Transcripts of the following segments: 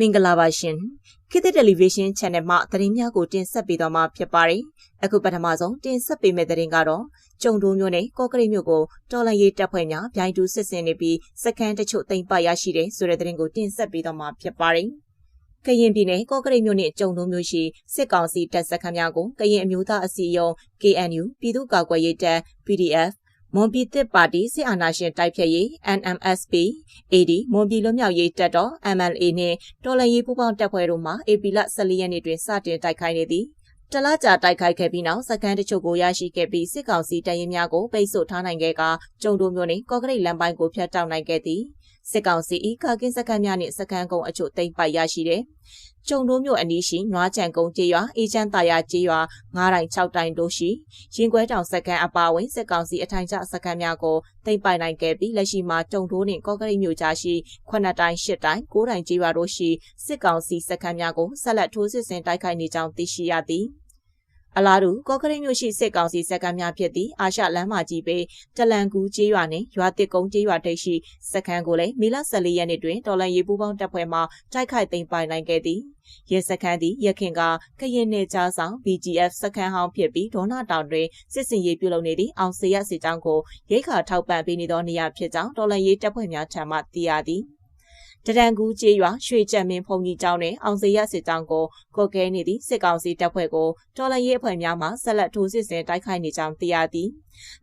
မင်္ဂလာပါရှင်ခေတ်သစ်တယ်လီဗီရှင်း channel မှာသတင်းများကိုတင်ဆက်ပေးသွားမှာဖြစ်ပါတယ်အခုပထမဆုံးတင်ဆက်ပေးမယ့်သတင်းကတော့ကျုံတိုးမျိုးနဲ့ကော့ကရိတ်မျိုးကိုတော်လန်ရေးတပ်ဖွဲ့များဗျိုင်းတူစစ်ဆင်နေပြီးစခန်းတချို့တိမ်ပရရှိတဲ့ဆိုတဲ့သတင်းကိုတင်ဆက်ပေးသွားမှာဖြစ်ပါတယ်ကရင်ပြည်နယ်ကော့ကရိတ်မြို့နယ်ကျုံတုံးမြို့ရှိစစ်ကောင်စီတပ်စခန်းများကိုကရင်အမျိုးသားအစည်းအရုံး KNU ပြည်သူ့ကာကွယ်ရေးတပ် PDF မွန်ပြည်သစ်ပါတီစစ်အာဏာရှင်တိုက်ဖြတ်ရေး NMSP AD မွန်ပြည်လွတ်မြောက်ရေးတပ်တော် MLA နှင့်တော်လှန်ရေးပူးပေါင်းတပ်ဖွဲ့တို့မှ AP လ14ရက်နေ့တွင်စတင်တိုက်ခိုက်နေသည်တလားကြာတိုက်ခိုက်ခဲ့ပြီးနောက်စကန်တချို့ကိုရရှိခဲ့ပြီးစစ်ကောင်စီတပ်ရင်းများကိုပိတ်ဆို့ထားနိုင်ခဲ့ကကျုံတို့မျိုးနှင့်ကော့ကရိတ်လမ်းပိုင်းကိုဖျက်တောက်နိုင်ခဲ့သည် စစ်ကောင်စီဤကာကင်းစကန်များနှင့်စကန်ကုန်းအချို့တိမ့်ပိုက်ရရှိတယ်ကျုံတို့မြို့အနီးရှိနွားချံကုန်းကျေးရွာအေချမ်းတာယာကျေးရွာ9တိုင်6တိုင်တို့ရှိရင်ကွဲတောင်စကန်အပါဝင်စစ်ကောင်စီအထိုင်ကျစကန်များကိုတိမ့်ပိုင်နိုင်ခဲ့ပြီးလက်ရှိမှာကျုံတို့နှင့်ကော့ကရိတ်မြို့ကြားရှိ9တိုင်10တိုင်9တိုင်ကျေးရွာတို့ရှိစစ်ကောင်စီစကန်များကိုဆက်လက်ထိုးစစ်ဆင်တိုက်ခိုက်နေကြောင်းသိရှိရသည်။ အလားတူကော့ကရိတ်မြို့ရှိစစ်ကောင်စီစက္ကန့်များဖြစ်သည့်အာရှလမ်းမကြီးပေတလန်ကူကျေးရွာနှင့်ရွာတစ်ကုန်းကျေးရွာတိတ်ရှိစက္ကန့်ကိုလည်းမေလ14ရက်နေ့တွင်တော်လန်ရေးပူးပေါင်းတပ်ဖွဲ့မှတိုက်ခိုက်သိမ်းပိုင်နိုင်ခဲ့သည်ရဲစခန်းသည်ရခင်ကကရင်နယ်ကြားဆောင် BGF စခန်းဟောင်းဖြစ်ပြီးဒေါနာတောင်တွင်စစ်စင်ရေးပြုလုပ်နေသည့်အောင်စရစစ်ကြောင်းကိုရိခါထောက်ပံ့ပေးနေသောနေရာဖြစ်ကြောင်းတော်လန်ရေးတပ်ဖွဲ့များထံမှသိရသည်။ တရန်ကူးကျေးရွာရွှေကြံမင်းဖုန်ကြီးကျောင်းနဲ့အောင်စေရစစ်ကြောင်းကိုကော့ကဲနေသည့်စစ်ကောင်စီတပ်ဖွဲ့ကိုတော်လရေးအဖွဲ့များမှဆက်လက်ထိုးစစ်ဆင်တိုက်ခိုက်နေကြောင်းသိရသည်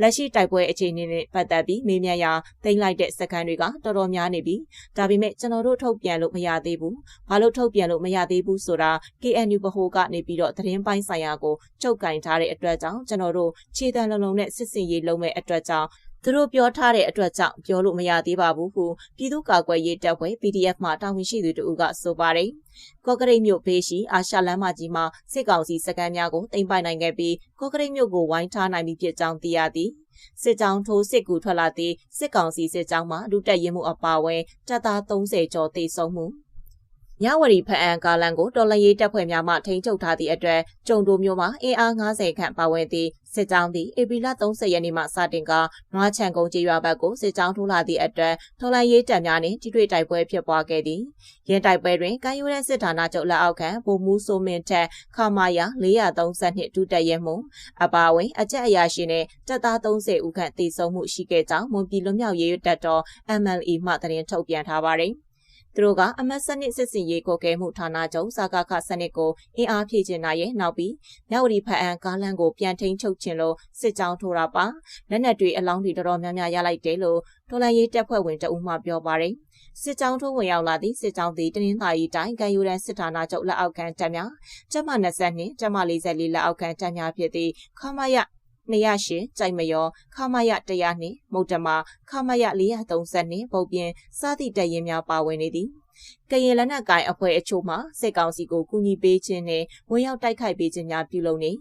လက်ရှိတိုက်ပွဲအခြေအနေနဲ့ပတ်သက်ပြီးမေးမြန်းရာတင်လိုက်တဲ့စကန်တွေကတော်တော်များနေပြီဒါပေမဲ့ကျွန်တော်တို့ထုတ်ပြန်လို့မရသေးဘူးဘာလို့ထုတ်ပြန်လို့မရသေးဘူးဆိုတာ KNU ဗဟိုကနေပြီးတော့သတင်းပိုင်းဆိုင်ရာကိုချုပ်ကင်ထားတဲ့အတွက်ကြောင့်ကျွန်တော်တို့ခြေတံလုံးလုံးနဲ့စစ်စင်ရေးလုံးမဲ့အတွက်ကြောင့် သူတို့ပြောထားတဲ့အတွက်ကြောင့်ပြောလို့မရသေးပါဘူးဟုပြည်သူ့ကာကွယ်ရေးတပ်ဖွဲ့ PDF မှတာဝန်ရှိသူတို့ကဆိုပါတယ်။ကော့ကရိတ်မြို့ဘေးရှိအာရှလမ်းမကြီးမှာစစ်ကောင်စီစခန်းများကိုတင်ပိုက်နိုင်ခဲ့ပြီးကော့ကရိတ်မြို့ကိုဝိုင်းထားနိုင်ပြီဖြစ်ကြောင်းသိရသည်။စစ်ကြောင်းထိုးစစ်ကူထွက်လာသည့်စစ်ကောင်စီစစ်ကြောင်းမှလူတက်ရင်မှုအပါအဝင်တပ်သား30ကျော်သေဆုံးမှု မြဝတီဖအံကာလန်ကိုတော်လရေးတပ်ဖွဲ့များမှထိန်းချုပ်ထားသည့်အတွက်ကျုံတိုမျိုးမှာအင်အား90ခန့်ပါဝင်သည့်စစ်ကြောင်းသည်ဧပြီလ30ရက်နေ့မှစတင်ကနွားချံကုန်းကျေးရွာဘက်ကိုစစ်ကြောင်းထိုးလာသည့်အတွက်တော်လရေးတပ်များနှင့်ထိတွေ့တိုက်ပွဲဖြစ်ပွားခဲ့သည်။ရင်းတိုက်ပွဲတွင်ကိုင်းရိုးတဲ့စစ်ဌာနချုပ်လက်အောက်ခံဗိုလ်မှူးစိုးမင်းထက်ခမာယာ432ဒုတက်ရဲမှုအပါအဝင်အကြက်အရာရှိနှင့်တပ်သား30ဦးခန့်တေဆုံးမှုရှိခဲ့ကြောင်းမွန်ပြည်လွတ်မြောက်ရေးတပ်တော် MLE မှသတင်းထုတ်ပြန်ထားပါတယ်။ သူတို့ကအမတ်စနစ်စစ်စင်ရေးကိုကဲမှုဌာနချုပ်စကားခစနစ်ကိုအင်အားဖြည့်ကျင်တာရဲ့နောက်ပြီးမြဝတီဖတ်အံကားလန်းကိုပြန်ထိန်ချုပ်ခြင်းလို့စစ်ကြောင်းထိုးတာပါလက်နက်တွေအလောင်းတွေတော်တော်များများရလိုက်တယ်လို့ဒေါ်လာရေးတပ်ဖွဲ့ဝင်တဦးမှပြောပါတယ်စစ်ကြောင်းထိုးဝင်ရောက်လာသည့်စစ်ကြောင်းသည်တနင်္သာရီတိုင်းကံယူရန်စစ်ဌာနချုပ်လက်အောက်ခံတပ်များတပ်မ20နှင့်တပ်မ44လက်အောက်ခံတပ်များဖြစ်သည့်ခမရ 208ကြိုက်မယောခမရ100နှင့်မုတ်တမခမရ430နှင့်ပုတ်ပြင်းစသည့်တရင်များပါဝင်နေသည်ကရင်လက်နက်ကိုင်အဖွဲ့အချို့မှစစ်ကောင်စီကိုကူညီပေးခြင်းနဲ့ဝင်ရောက်တိုက်ခိုက်ပေးခြင်းများပြုလုပ်နေ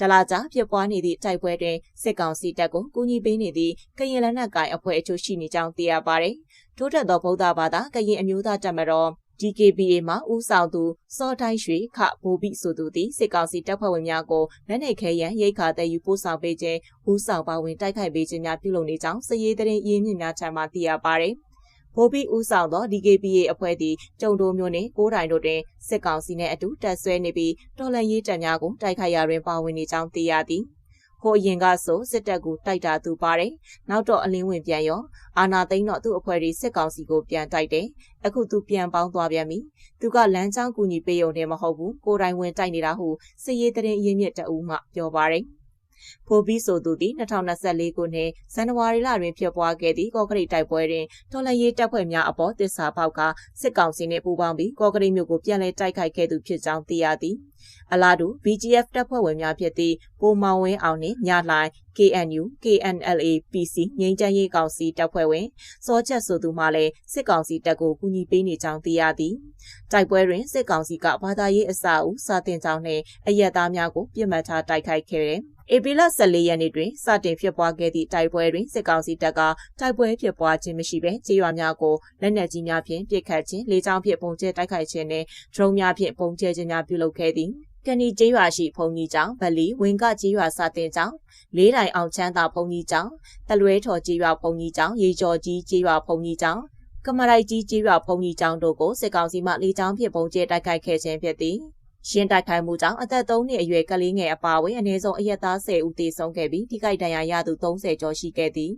ဒလာကြဖြစ်ပွားနေသည့်တိုက်ပွဲတွင်စစ်ကောင်စီတပ်ကိုကူညီပေးနေသည့်ကရင်လက်နက်ကိုင်အဖွဲ့အချို့ရှိနေကြောင်းသိရပါတယ်ထို့ထက်သောဗုဒ္ဓဘာသာကရင်အမျိုးသားတပ်မတော် DKBA မှာဦးဆောင်သူစောတိုင်းရွှေခဘိုးပိဆိုသူသည်စစ်ကောင်စီတပ်ဖွဲ့ဝင်များကိုလက်နက်ခဲယံရိတ်ခါတဲ့ယူပို့ဆောင်ပေးခြင်းဦးဆောင်ပါဝင်တိုက်ခိုက်ပေးခြင်းများပြုလုပ်နေကြောင်းစည်ရေးသတင်းရင်းမြစ်များထံမှသိရပါသည်။ဘိုးပိဦးဆောင်သော DKBA အဖွဲ့သည်ကျုံတိုမျိုးနှင့်ကိုးတိုင်တို့တွင်စစ်ကောင်စီနှင့်အတူတပ်ဆွဲနေပြီးတော်လှန်ရေးတပ်များကိုတိုက်ခိုက်ရာတွင်ပါဝင်နေကြောင်းသိရသည်။ ဟိုအရင်ကဆိုစစ်တပ်ကိုတိုက်တာသူပါတယ်နောက်တော့အလင်းဝင်ပြန်ရောအာနာသိန်းတော့သူ့အဖွဲ့တွေစစ်ကောင်စီကိုပြန်တိုက်တယ်အခုသူပြန်ပေါင်းသွားပြန်ပြီသူကလမ်းကြောင်းကူညီပေးုံနဲ့မဟုတ်ဘူးကိုတိုင်ဝင်တိုက်နေတာဟုစစ်ရေးတရင်အင်းမြစ်တအူးမှပြောပါတယ် ဖိုဘီဆိုသူသည်2024ခုနှစ်ဇန်နဝါရီလတွင်ဖြစ်ပွားခဲ့သည့်ကော့ကရိတ်တိုက်ပွဲတွင်တော်လှန်ရေးတပ်ဖွဲ့များအပေါ်တစ္ဆာပေါက်ကစစ်ကောင်စီနှင့်ပူးပေါင်းပြီးကော့ကရိတ်မြို့ကိုပြန်လည်တိုက်ခိုက်ခဲ့သူဖြစ်ကြောင်းသိရသည်အလားတူ BGF တပ်ဖွဲ့ဝင်များဖြစ်သည့်ပိုမောင်ဝင်းအောင်နှင့်ညလှိုင် KNU KNLA PC ငိမ့်ချမ်းရေးကောင်စီတပ်ဖွဲ့ဝင်စောချက်ဆိုသူမှလည်းစစ်ကောင်စီတပ်ကိုကူညီပေးနေကြောင်းသိရသည်တိုက်ပွဲတွင်စစ်ကောင်စီကဘာသာရေးအစအဦးစာတင်ကြောင်းနှင့်အရက်သားများကိုပြစ်မှတ်ထားတိုက်ခိုက်ခဲ့တယ် ဧပြီလ14ရက်နေ့တွင်စတင်ဖြစ်ပွားခဲ့သည့်တိုက်ပွဲတွင်စစ်ကောင်စီတပ်ကတိုက်ပွဲဖြစ်ပွားခြင်းမရှိဘဲကြေးရွာများကိုလက်နက်ကြီးများဖြင့်ပစ်ခတ်ခြင်းလေကြောင်းဖြင့်ပုံကျဲတိုက်ခိုက်ခြင်းနှင့်ဒရုန်းများဖြင့်ပုံကျဲခြင်းများပြုလုပ်ခဲ့သည်ကဏီကျေးရွာရှိဘုံကြီးကျောင်းဗလီဝင်းကကျေးရွာစာတင်ကျောင်းလေးတိုင်အောင်ချမ်းသာဘုံကြီးကျောင်းတလွဲထော်ကျေးရွာဘုံကြီးကျောင်းရေကျော်ကြီးကျေးရွာဘုံကြီးကျောင်းကမရိုက်ကြီးကြီးရွာဖုန်ကြီးကျောင်းတို့ကိုစစ်ကောင်စီမှလေကြောင်းဖြင့်ပုံကျဲတိုက်ခိုက်ခဲ့ခြင်းဖြစ်သည် ရှင်းတိုက်ခိုက်မှုကြောင့်အသက်3နှစ်အရွယ်ကလေးငယ်အပါအဝင်အနည်းဆုံးအရက်သား10ဦးသေဆုံးခဲ့ပြီးထိခိုက်ဒဏ်ရာရသူ30ကျော်ရှိခဲ့သည်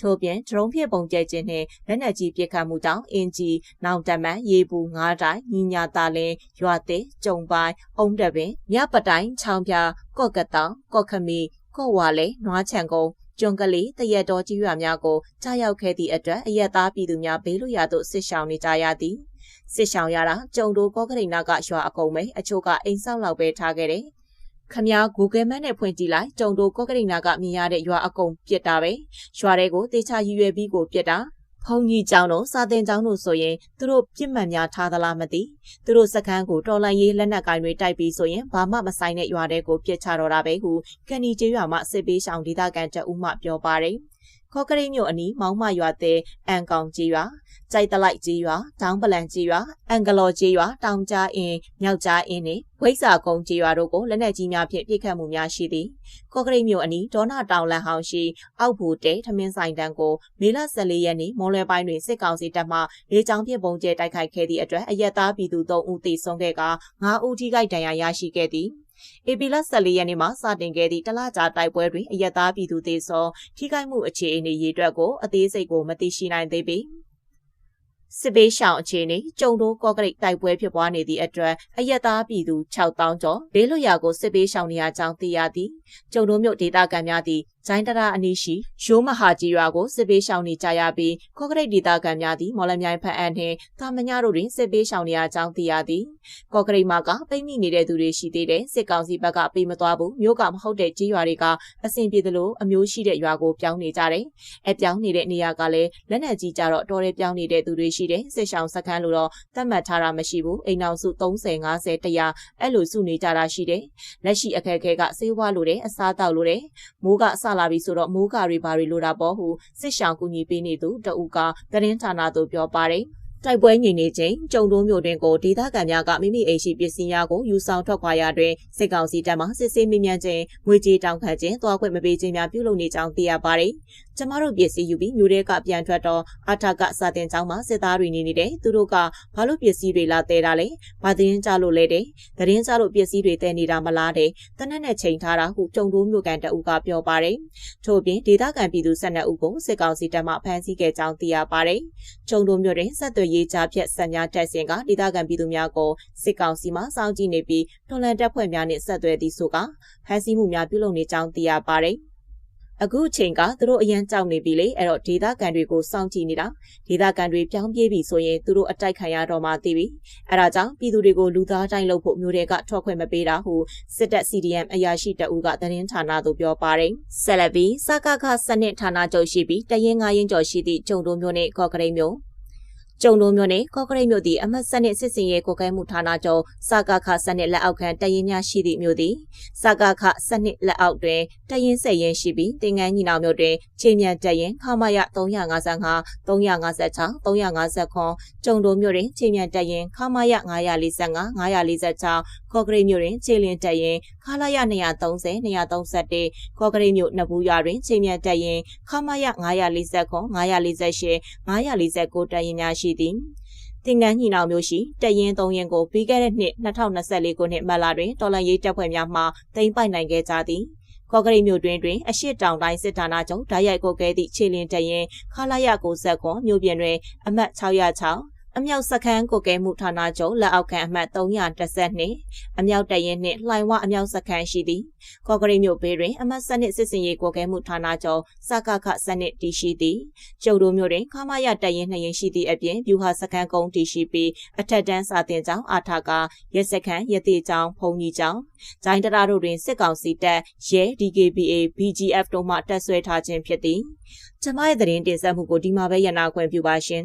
ထို့ပြင်ဒရုန်းဖြင့်ပုံကျဲခြင်းနှင့်လက်နက်ကြီးပစ်ခတ်မှုကြောင့်အင်ဂျီနောင်တမန်ရေပူငါးတိုင်ညီညာတာလင်းရွာသေးကျုံပိုင်းအုံးတပင်မြပတိုင်ချောင်းပြကော့ကတောင်ကော့ခမီကော့ဝါလေနွားချံကုန်းကျွန်းကလေးတရက်တော်ကြီးရွာများကိုကြားရောက်ခဲ့သည့်အတွက်အရက်သားပြည်သူများဘေးလွတ်ရာသို့ဆစ်ဆောင်နေကြရသည် စစ်ဆောင်ရတာကြုံတို့ကောကရိနာကရွာအကုန်ပဲအချို့ကအိမ်ဆောက်လောက်ပဲထားခဲ့တယ်ခမည်း Google Map နဲ့ဖွင့်ကြည့်လိုက်ကြုံတို့ကောကရိနာကမြင်ရတဲ့ရွာအကုန်ပြစ်တာပဲရွာတွေကိုတေချာရည်ရွယ်ပြီးကိုပြစ်တာဖုန်ကြီးကျောင်းတို့စာတင်ကျောင်းတို့ဆိုရင်သူတို့ပြစ်မှတ်များထားသလားမသိသူတို့စကန်းကိုတော်လန်ရေးလက်နက်ကင်တွေတိုက်ပြီးဆိုရင်ဘာမှမဆိုင်တဲ့ရွာတွေကိုပြစ်ချတော့တာပဲဟုကန်နီကျေးရွာမှစစ်ပေးဆောင်ဒေသခံတအူးမှပြောပါတယ် ခေါကရိတ်မြို့အနီးမောင်းမရွာတဲ့အန်ကောင်ကြီးရွာကြိုက်တလိုက်ကြီးရွာတောင်ပလန်ကြီးရွာအန်ဂလော်ကြီးရွာတောင်ကြားအင်းမြောက်ကြားအင်းနဲ့ဝိဆာကုန်းကြီးရွာတို့ကိုလက်နက်ကြီးများဖြင့်ပစ်ခတ်မှုများရှိသည်ကော့ကရိတ်မြို့အနီးဒေါနာတောင်လန်ဟောင်းရှိအောက်ဘူတဲထမင်းဆိုင်တန်းကိုမေလ14ရက်နေ့မွန်လွယ်ပိုင်းတွင်စစ်ကောင်စီတပ်မှလေကြောင်းဖြင့်ပုံကျဲတိုက်ခိုက်ခဲ့သည့်အတွက်အရက်သားပြည်သူ3ဦးသေဆုံးခဲ့က9ဦးထိခိုက်ဒဏ်ရာရရှိခဲ့သည် ဧပြီလ14ရက်နေ့မှာစတင်ခဲ့သည့်တလကြာတိုက်ပွဲတွင်အရက်သားပြည်သူသေဆုံးထိခိုက်မှုအခြေအနေရေအတွက်ကိုအသေးစိတ်ကိုမသိရှိနိုင်သေးပေ။စစ်ပေးရှောင်အခြေအနေကြုံတိုးကော့ကရိတ်တိုက်ပွဲဖြစ်ပွားနေသည့်အတွက်အရက်သားပြည်သူ6000ကျော်ဘေးလွတ်ရာကိုစစ်ပေးရှောင်နေရကြောင်းသိရသည်ကြုံတိုးမြို့ဒေသခံများသည် ဂျိုင်းတရာအနီးရှိရိုးမဟာကြီးရွာကိုစစ်ပေးရှောင်နေကြရပြီးကော့ကရိတ်ဒေသခံများသည်မော်လမြိုင်ဖက်အန်နှင့်တာမညတို့တွင်စစ်ပေးရှောင်နေရကြောင်းသိရသည်ကော့ကရိတ်မှာကပိတ်မိနေတဲ့သူတွေရှိသေးတယ်စစ်ကောင်စီဘက်ကပြေးမသွားဘူးမြို့ကမဟုတ်တဲ့ကြီးရွာတွေကအဆင်ပြေသလိုအမျိုးရှိတဲ့ရွာကိုပြောင်းနေကြတယ်အပြောင်းနေတဲ့နေရာကလည်းလက်နက်ကြီးကြတော့တော်ရဲပြောင်းနေတဲ့သူတွေရှိတယ်စစ်ရှောင်စခန်းလို့တော့သတ်မှတ်ထားတာမရှိဘူးအိမ်အောင်စု30 50 100အဲ့လိုစုနေကြတာရှိတယ်လက်ရှိအခက်အခဲကစေးဝါလိုတယ်အစားတောက်လိုတယ်မိုးကစလာပြီဆိုတော့မိုးကာတွေဘာတွေလိုတာပေါ့ဟုစစ်ရှောင်ကူညီပေးနေသူတအူကသတင်းဌာနသို့ပြောပါတယ်တိုက်ပွဲငြိမ်နေချိန်ကြုံတိုးမြို့တွင်ကိုဒေသခံများကမိမိအိမ်ရှိပစ္စည်းများကိုယူဆောင်ထွက်ခွာရာတွင်စစ်ကောင်စီတပ်မှစစ်ဆေးမိမြန်ခြင်းငွေကြေးတောင်းခံခြင်းတွားခွင့်မပေးခြင်းများပြုလုပ်နေကြောင်းသိရပါတယ်။ ကျမတို့ပစ္စည်းယူပြီးမြို့ထဲကပြန်ထွက်တော့အထကစာတင်ကျောင်းမှာစစ်သားတွေနေနေတယ်။သူတို့ကဘာလို့ပစ္စည်းတွေလာတဲတာလဲ။ဘာသတင်းကြလို့လဲတဲ့။သတင်းကြလို့ပစ္စည်းတွေတဲနေတာမလားတဲ့။တနက်နဲ့ချိန်ထားတာဟုကြုံတိုးမြို့ကန်တအုပ်ကပြောပါတယ်။ထို့ပြင်ဒေသခံပြည်သူ12ဦးကိုစစ်ကောင်စီတပ်မှဖမ်းဆီးခဲ့ကြောင်းသိရပါတယ်။ကြုံတိုးမြို့တွင်ဆက်သွယ်ရေးကြားဖြတ်ဆက်များတက်စဉ်ကဒေသခံပြည်သူများကိုစစ်ကောင်စီမှစောင့်ကြည့်နေပြီးတော်လန်တပ်ဖွဲ့များနှင့်ဆက်သွယ်သည်ဆိုကဖမ်းဆီးမှုများပြုလုပ်နေကြောင်းသိရပါတယ်။ အခုအချိန်ကသူတို့အရန်ကြောက်နေပြီလေအဲ့တော့ဒေသခံတွေကိုစောင့်ကြည့်နေတာဒေသခံတွေပြောင်းပြေးပြီဆိုရင်သူတို့အတိုက်ခံရတော့မှသိပြီအဲ့ဒါကြောင့်ပြည်သူတွေကိုလူသားတိုင်းလုပ်ဖို့မျိုးတွေကထွက်ခွင့်မပေးတာဟုစစ်တပ် CDM အရာရှိတအူးကသတင်းဌာနသို့ပြောပါတယ်ဆက်လက်ပြီးစကခစနစ်ဌာနချုပ်ရှိပြီးတရင်ငါရင်ကျော်ရှိသည့်ကျုံတို့မျိုးနဲ့ခေါ်ကရိတ်မျိုး ကျုံလုံးမြို့နယ်ကော့ကရိတ်မြို့သည်အမှတ်စနစ်စစ်စင်ရေးကိုကိုင်းမှုဌာနချုပ်စကခစနစ်လက်အောက်ခံတရင်များရှိသည့်မြို့သည်စကခစနစ်လက်အောက်တွင်တရင်ဆက်ရင်ရှိပြီးတင်ငန်းညီနောင်မြို့တွင်ချိန်မြန်တရင်ခမရ355 356 359ကျုံလုံးမြို့တွင်ချိန်မြန်တရင်ခမရ945 946 ကော့ကရိတ်မြို့တွင်ချိန်လင်းတရင်ခလာရ230 231ကော့ကရိတ်မြို့နဘူးရွာတွင်ချိန်မြန်တရင်ခမရ949 948 949တရင်များရှိသည်တင်ကန်းညီနောင်မျိုးရှိတရင်သုံးရင်ကိုပြီးခဲ့တဲ့နှစ်2024ခုနှစ်မတ်လတွင်တော်လန်ရေးတပ်ဖွဲ့များမှတင်ပိုက်နိုင်ခဲ့ကြသည်ကော့ကရိတ်မြို့တွင်တွင်အရှိတောင်တိုင်းစစ်ဌာနချုပ်ဓာတ်ရိုက်ကိုကဲသည့်ခြေလင်းတရင်ခလာရကိုဆက်ကွန်မြို့ပြင်တွင်အမှတ်606 အမြောက်စခန်းကိုကဲမှုဌာနချုပ်လက်အောက်ခံအမှတ်312အမြောက်တရင်နှင့်လှိုင်ဝအမြောက်စခန်းရှိသည်ကော့ကရိတ်မြို့ဘေးတွင်အမှတ်စနစ်စစ်စင်ရေးကိုကဲမှုဌာနချုပ်စကခစနစ်တည်ရှိသည်ကျုပ်တို့မြို့တွင်ခမရတရင်နှရင်ရှိသည့်အပြင်ဗျူဟာစခန်းကုန်းတည်ရှိပြီးအထက်တန်းစာတင်ကျောင်းအာထာကရဲစခန်းရတိကျောင်းဖုန်ကြီးကျောင်းဂျိုင်းတရာတို့တွင်စစ်ကောင်စီတပ်ရဲ DKBA BGF တို့မှတပ်ဆွဲထားခြင်းဖြစ်သည်ကျမရဲ့သတင်းတင်ဆက်မှုကိုဒီမှာပဲရနာခွင့်ပြုပါရှင်